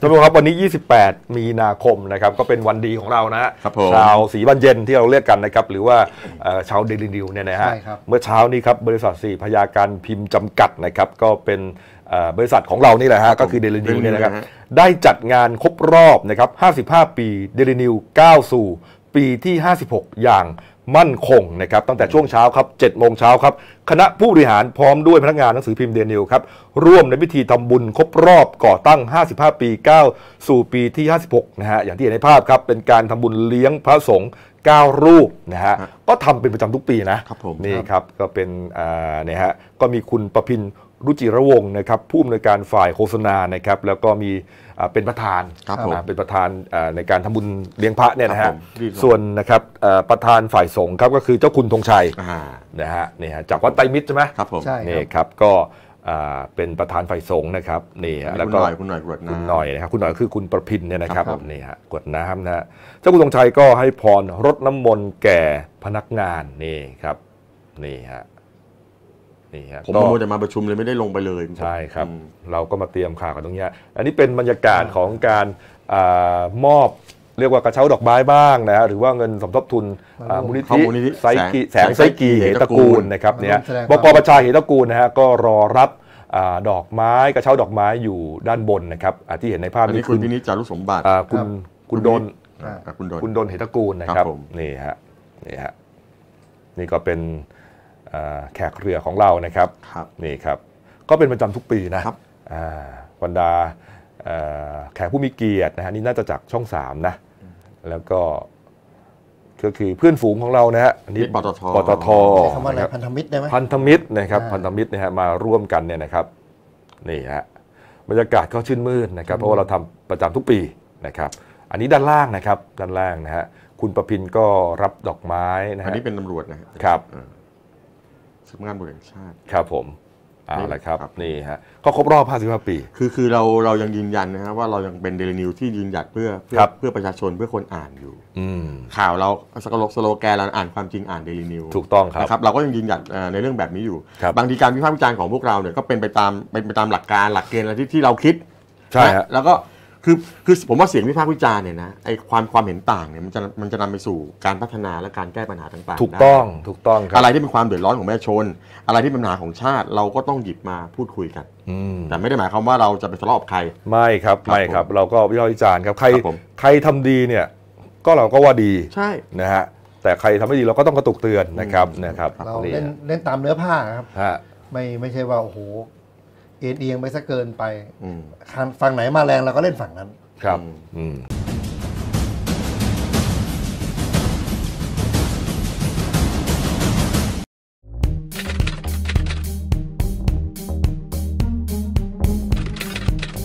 ท่านผู้ชมครับวันนี้ 28 มีนาคมนะครับก็เป็นวันดีของเรานะฮะครับผม ชาวสีบันเย็นที่เราเรียกกันนะครับหรือว่าเอ่อชาวเดลินิวเนี่ยนะฮะใช่ครับ เมื่อเช้านี้ครับบริษัทสี่พยาการพิมพ์จำกัดนะครับก็เป็นเอ่อบริษัทของเรานี่แหละฮะก็คือเดลินิวเนี่ยนะครับนะฮะ ได้จัดงานครบรอบนะครับ 55 ปี เดลินิวก้าวสู่ ปีที่ 56 อย่าง มั่นคงนะครับตั้งแต่ช่วงเช้าครับ7โมงเช้าครับ คณะผู้บริหารพร้อมด้วยพนักงานหนังสือพิมพ์เดนิวครับร่วมในพิธีทำบุญครบรอบก่อตั้ง 55 ปีก้าวสู่ปีที่ 56 นะฮะอย่างที่เห็นในภาพครับเป็นการทำบุญเลี้ยงพระสงฆ์9 รูปนะฮะฮะก็ทำเป็นประจำทุกปีนะครับผมนี่ครับก็เป็นอ่าเนี่ยฮะก็มีคุณประพิน รุจิระวงศ์นะครับผู้อำนวยการฝ่ายโฆษณานะครับแล้วก็มีอ่าเป็นประธานครับผมอ่าเป็นประธานอ่าในการทำบุญเลี้ยงพระเนี่ยนะครัฮะบผมดีครับส่วนนะครับเอ่อประธานฝ่ายสงฆ์ครับก็คือเจ้าคุณธงชัยอ่านะฮะนี่ฮะจากวัดไตรมิตรใช่ไหมครับผมใช่นี่ครับก็อ่าเป็นประธานฝ่ายสงฆ์นะครับนี่อันฮะนี้แล้วคุณก็หน่อยคุณหน่อยกรวดคุณน้ำหน่อยนะครับคุณหน่อยคือคุณประพินเนี่ยนะครับครับผมนี่ฮะกรวดน้ำนะฮะเจ้าคุณธงชัยก็ให้พรรดน้ำมนต์แก่พนักงานนี่ครับนี่ฮะ นี่ฮะผมก็มัวแต่มาประชุมเลยไม่ได้ลงไปเลยใช่ครับอืมเราก็มาเตรียมข่าวกันตรงเนี้ยอันนี้เป็นบรรยากาศของการอามอบเรียกว่ากระเช้าดอกไม้บ้างนะฮะหรือว่าเงินสมทบทุนอ่ามูลนิเข้าธิมูลนิธิไซกีแสแสงงไซกีเหตระกูลนะครับเนี่ยมาร่วมแสดงบกประชาเหตระกูลนะฮะก็รอรับอาดอกไม้กระเช้าดอกไม้อยู่ด้านบนนะครับอ่าที่เห็นในภาพอันนี้นี้คุณคือพินิจจารุสมบัติอ่าคุณคุณโดนอ่าคุณโดนคุณโดนเหตระกูลนะคครัรับบผมนี่ฮะนี่ฮะนี่ก็เป็นอ่า แขกเรือของเรานะครับครับนี่ครับ ก็เป็นประจำทุกปีนะครับอ่าบรรดาเอ่อแขกผู้มีเกียรตินะฮะนี่น่าจะจากช่องสามนะ แล้วก็ก็คือเพื่อนฝูงของเรานะฮะอันนี้นี่ปตทปตทใช้คำว่าอะไรนะครับพันธมิตรได้ไหมพันธมิตรนะครับอ่าพันธมิตรนะฮะมาร่วมกันเนี่ยนะครับนี่ฮะบรรยากาศก็ชื่นมื่นนะครับ เพราะว่าเราทำประจำทุกปีนะครับ อันนี้ด้านล่างนะครับด้านล่างนะฮะคุณประพินก็รับดอกไม้นะอันฮะนี้เป็นตำรวจนะฮะครับอ่า สำนักงานตำรวจแห่งชาติ ครับผมเอาละครับ ครับ นี่ฮะก็ครบรอบ 55 ปี คือคือเราเรายังยืนยันนะฮะว่าเรายังเป็นเดลินิวที่ยืนหยัดเพื่อเพื่อครับ เพื่อประชาชนเพื่อคนอ่านอยู่ อืม ข่าวเราสโลสโลแกนเราอ่านความจริงอ่านเดลินิวถูกต้องครับ นะครับเราก็ยังยืนหยัดเอ่อในเรื่องแบบนี้อยู่ ครับ บางทีการวิพากษ์วิจารณ์ของพวกเราเนี่ยก็เป็นไปตามเป็นไปตามหลักการหลักเกณฑ์อะไรที่ที่เราคิด ใช่ฮะนะแล้วก็ คือคือผมว่าเสียงวิพากษ์วิจารณ์เนี่ยนะไอความความเห็นต่างเนี่ยมันจะมันจะนำไปสู่การพัฒนาและการแก้ปัญหาต่างๆถูกต้องได้ถูกต้องครัอะไรที่เป็นความเดือดร้อนของประชาชน อะไรที่เป็นปัญหาของชาติเราก็ต้องหยิบมาพูดคุยกัน อืมแต่ไม่ได้หมายความว่าเราจะไปทะเลาะกับใคร ไม่ครับครับไม่ครับ เราก็วิพากษ์วิจารณ์ครับใครครับผม ใครทำดีเนี่ยก็เราก็ว่าดีใช่ นะฮะแต่ใครทำไม่ดีเราก็ต้องกระตุกเตือนนะครับนะครับเรานี่เล่นเล่นตามเนื้อผ้าครับ ฮะไม่ไม่ใช่ว่าโอ้โห เอ็นเอียงไปซะเกินไป อืม ฝั่งไหนมาแรงเราก็เล่นฝั่งนั้น ครับอืมอืม